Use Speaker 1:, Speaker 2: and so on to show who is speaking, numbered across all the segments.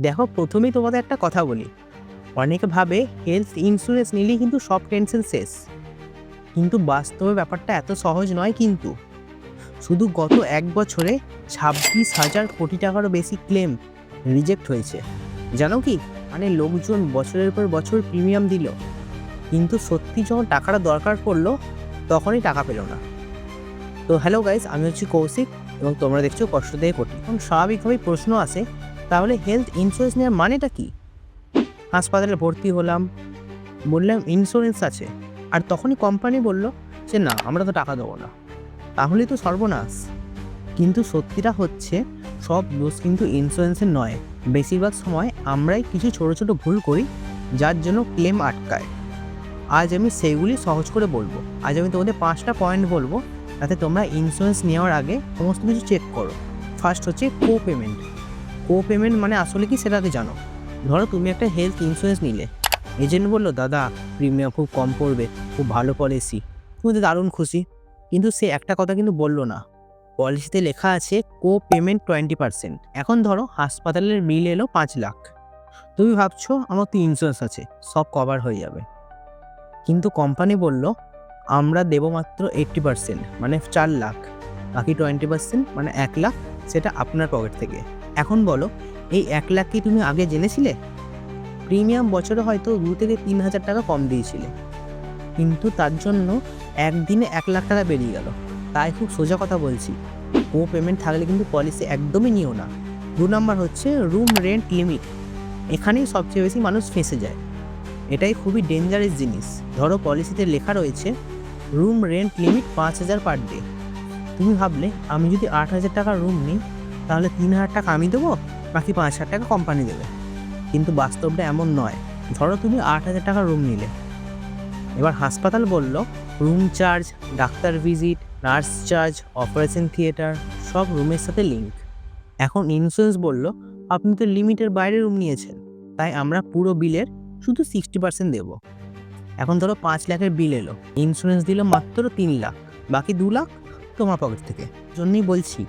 Speaker 1: দেখো, প্রথমেই তোমাদের একটা কথা বলি। অনেকে ভাবে হেলথ ইন্স্যুরেন্স নিলেই কিন্তু সব টেনশন শেষ। কিন্তু বাস্তবে ব্যাপারটা এত সহজ নয় কিন্তু। শুধু গত এক বছরে ছাব্বিশ হাজার কোটি টাকারও বেশি ক্লেম রিজেক্ট হয়েছে। জানো কি? মানে লোকজন বছরের পর বছর প্রিমিয়াম দিল। কিন্তু সত্যি যখন টাকাটা দরকার পড়ল, তখনই টাকা পেল না। তো হ্যালো গাইস আমি হচ্ছি কৌশিক এবং তোমরা দেখছ কষ্ট দিয়ে কোটি। এখন স্বাভাবিকভাবেই প্রশ্ন আসে তাহলে হেলথ ইন্স্যুরেন্স নেওয়ার মানেটা কি? হাসপাতালে ভর্তি হলাম, বললাম ইন্স্যুরেন্স আছে। আর তখনই কোম্পানি বলল যে, না, আমরা তো টাকা দেবো না। তাহলেই তো সর্বনাশ। কিন্তু সত্যিটা হচ্ছে, সব দোষ কিন্তু ইন্স্যুরেন্সের নয়। বেশিরভাগ সময় আমরাই কিছু ছোট ছোট ভুল করি, যার জন্য ক্লেম আটকায়। আজ আমি সেইগুলি সহজ করে বলব। আজ আমি তোমাদের পাঁচটা পয়েন্ট বলব, যাতে তোমরা ইন্স্যুরেন্স নেওয়ার আগে সমস্ত কিছু চেক করো। ফার্স্ট হচ্ছে কো পেমেন্ট কো পেমেন্ট মানে আসলে কি সেটাকে জানো। ধরো তুমি একটা হেলথ ইন্স্যুরেন্স নিলে। এজেন্ট বলল, দাদা প্রিমিয়াম খুব কম পড়বে, খুব ভালো পলিসি তুমি তো দারুণ খুশি। কিন্তু সে একটা কথা কিন্তু বলল না। পলিসিতে লেখা আছে কো পেমেন্ট টোয়েন্টি পার্সেন্ট এখন ধরো হাসপাতালের বিল এলো পাঁচ লাখ। তুমি ভাবছ আমার তো ইন্স্যুরেন্স আছে, সব কভার হয়ে যাবে। কিন্তু কোম্পানি বলল, আমরা দেবো মাত্র এইট্টি পার্সেন্ট মানে চার লাখ। বাকি টোয়েন্টি পার্সেন্ট মানে এক লাখ, সেটা আপনার পকেট থেকে। এখন বলো, এই এক লাখ কি তুমি আগে জেনেছিলে? প্রিমিয়াম বছরে হয়তো দু থেকে তিন হাজার টাকা কম দিয়েছিলে। কিন্তু তার জন্য একদিনে এক লাখ টাকা বেরিয়ে গেল। তাই খুব সোজা কথা বলছি। ও পেমেন্ট থাকলে কিন্তু পলিসি একদমই নিও না। দু নম্বর হচ্ছে রুম রেন্ট লিমিট এখানেই সবচেয়ে বেশি মানুষ ফেঁসে যায়। এটাই খুবই ডেঞ্জারাস জিনিস। ধরো পলিসিতে লেখা রয়েছে রুম রেন্ট লিমিট পাঁচ হাজার পার ডে তুমি ভাবলে, আমি যদি আট হাজার টাকার রুম নিই তাহলে তিন হাজার টাকা আমি দেবো, বাকি পাঁচ হাজার টাকা কোম্পানি দেবে। কিন্তু বাস্তবটা এমন নয়। ধরো তুমি আট হাজার টাকার রুম নিলে। এবার হাসপাতাল বলল room charge doctor visit nurse charge operation theatre সব রুমের সাথে লিঙ্ক এখন ইন্স্যুরেন্স বলল, আপনি তো লিমিটের বাইরে রুম নিয়েছেন, তাই আমরা পুরো বিলের শুধু সিক্সটি পার্সেন্ট দেবো। এখন ধরো পাঁচ লাখের বিল এলো ইন্স্যুরেন্স দিল মাত্র তিন লাখ, বাকি দু লাখ তোমার পকেট থেকে। জন্যই বলছি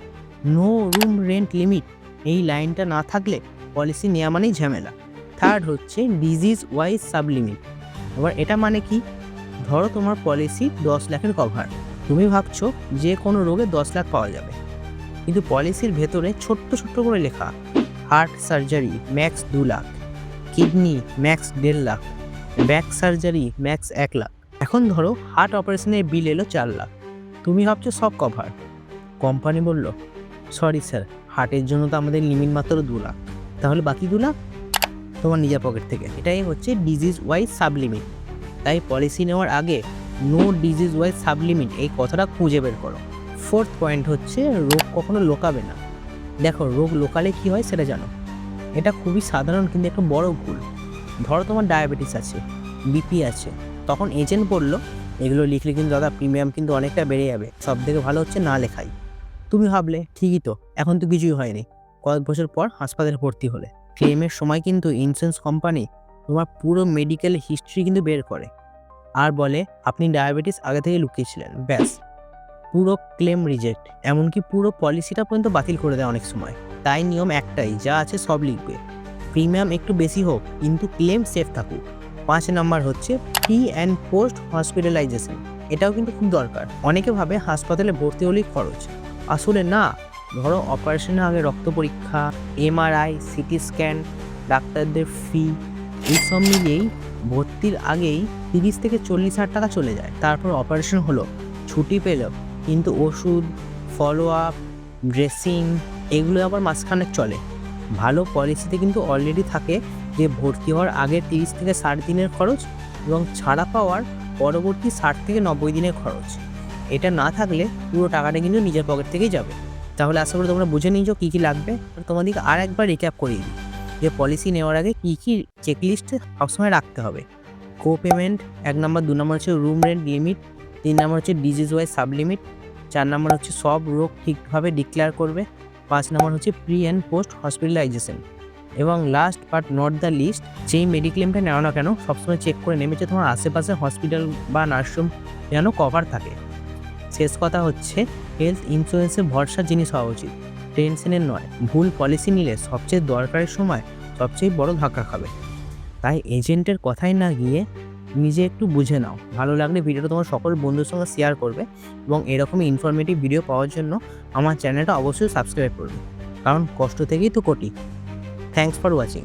Speaker 1: নো রুম রেন্ট লিমিট এই লাইনটা না থাকলে পলিসি নেওয়া মানেই ঝামেলা। থার্ড হচ্ছে ডিজিজ ওয়াইজ সাবলিমিট এবার এটা মানে কি? ধরো তোমার পলিসি দশ লাখের কভার তুমি ভাবছ যে কোনো রোগে দশ লাখ পাওয়া যাবে। কিন্তু পলিসির ভেতরে ছোট্ট ছোট্ট করে লেখা হার্ট সার্জারি ম্যাক্স দু লাখ কিডনি ম্যাক্স দেড় লাখ ব্যাক সার্জারি ম্যাক্স এক লাখ। এখন ধরো হার্ট অপারেশনের বিল এলো চার লাখ। তুমি ভাবছ সব কভার কোম্পানি বলল সরি স্যার হার্টের জন্য তো আমাদের লিমিট মাত্র দু লাখ। তাহলে বাকি দু লাখ? তোমার নিজের পকেট থেকে। এটাই হচ্ছে ডিজিজ ওয়াইজ সাবলিমিট তাই পলিসি নেওয়ার আগে নো ডিজিজ ওয়াইজ সাবলিমিট এই কথাটা খুঁজে বের করো। ফোর্থ পয়েন্ট হচ্ছে রোগ কখনো লোকাবে না। দেখো, রোগ লোকালে কি হয় সেটা জানো। এটা খুবই সাধারণ কিন্তু একটা বড় ভুল। ধরো তোমার ডায়াবেটিস আছে বিপি আছে। তখন এজেন্ট বলল, এগুলো লিখলে কিন্তু দাদা প্রিমিয়াম কিন্তু অনেকটা বেড়ে যাবে। সব থেকে ভালো হচ্ছে না লেখাই। তুমি ভাবলে, ঠিকই তো, এখন তো কিছুই হয়নি। কয়েক বছর পর হাসপাতালে ভর্তি হলে। ক্লেমের সময় কিন্তু ইন্স্যুরেন্স কোম্পানি তোমার পুরো মেডিকেল হিস্ট্রি কিন্তু বের করে। আর বলে, আপনি ডায়াবেটিস আগে থেকে লুকিয়েছিলেন, ব্যাস। পুরো ক্লেম রিজেক্ট, এমনকি পুরো পলিসিটা পর্যন্ত বাতিল করে দেয় অনেক সময়। তাই নিয়ম একটাই, যা আছে সব লিখবে। প্রিমিয়াম একটু বেশি হোক, কিন্তু ক্লেম সেফ থাকুক। পাঁচ নাম্বার হচ্ছে প্রি অ্যান্ড পোস্ট হসপিটালাইজেশন। এটাও কিন্তু খুব দরকার। অনেকে ভাবে হাসপাতালে ভর্তি হলেই খরচ। আসলে না, ধরো অপারেশনের আগে রক্ত পরীক্ষা এমআরআই সিটি স্ক্যান ডাক্তারদের ফি এইসব মিলিয়েই ভর্তির আগেই তিরিশ থেকে চল্লিশ হাজার টাকা চলে যায়। তারপর অপারেশন হলো, ছুটি পেল, কিন্তু ওষুধ ফলো আপ ড্রেসিং এগুলো আবার মাঝখানে চলে। ভালো পলিসিতে কিন্তু অলরেডি থাকে যে ভর্তি হওয়ার আগে তিরিশ থেকে ষাট দিনের খরচ এবং ছাড়া পাওয়ার পরবর্তী ষাট থেকে নব্বই দিনের খরচ। এটা না থাকলে পুরো টাকাটা কিন্তু নিজের পকেট থেকেই যাবে। তাহলে আশা করি তোমরা বুঝে নিয়েছো কী কী লাগবে। তোমাদেরকে আর একবার রিক্যাপ করিয়ে দিই যে পলিসি নেওয়ার আগে কী কী চেকলিস্ট সবসময় রাখতে হবে। কো পেমেন্ট এক নম্বর, দু নম্বর হচ্ছে রুম রেন্ট লিমিট তিন নম্বর হচ্ছে ডিজিজ ওয়াইজ সাবলিমিট চার নম্বর হচ্ছে সব রোগ ঠিকভাবে ডিক্লেয়ার করবে, পাঁচ নম্বর হচ্ছে প্রি অ্যান্ড পোস্ট হসপিটালাইজেশন এবং last but not the least যেই মেডিক্লেমটা নেওয়া না কেন, সবসময় চেক করে নেমেছে তোমার আশেপাশে হসপিটাল বা নার্সিং যেন কভার থাকে। শেষ কথা হচ্ছে হেলথ ইন্স্যুরেন্সের ভরসা জিনিস হওয়া উচিত। টেনশনের নয়, ভুল পলিসি নিলে সবচেয়ে দরকারের সময় সবচেয়ে বড় ধাক্কা খাবে। তাই এজেন্টের কথায় না গিয়ে নিজে একটু বুঝে নাও। ভালো লাগলে ভিডিওটা তোমার সকল বন্ধুর সঙ্গে শেয়ার করবে এবং এরকমই ইনফরমেটিভ ভিডিও পাওয়ার জন্য আমার চ্যানেলটা অবশ্যই সাবস্ক্রাইব করবে। কারণ কষ্ট থেকেই তো কোটি। Thanks for watching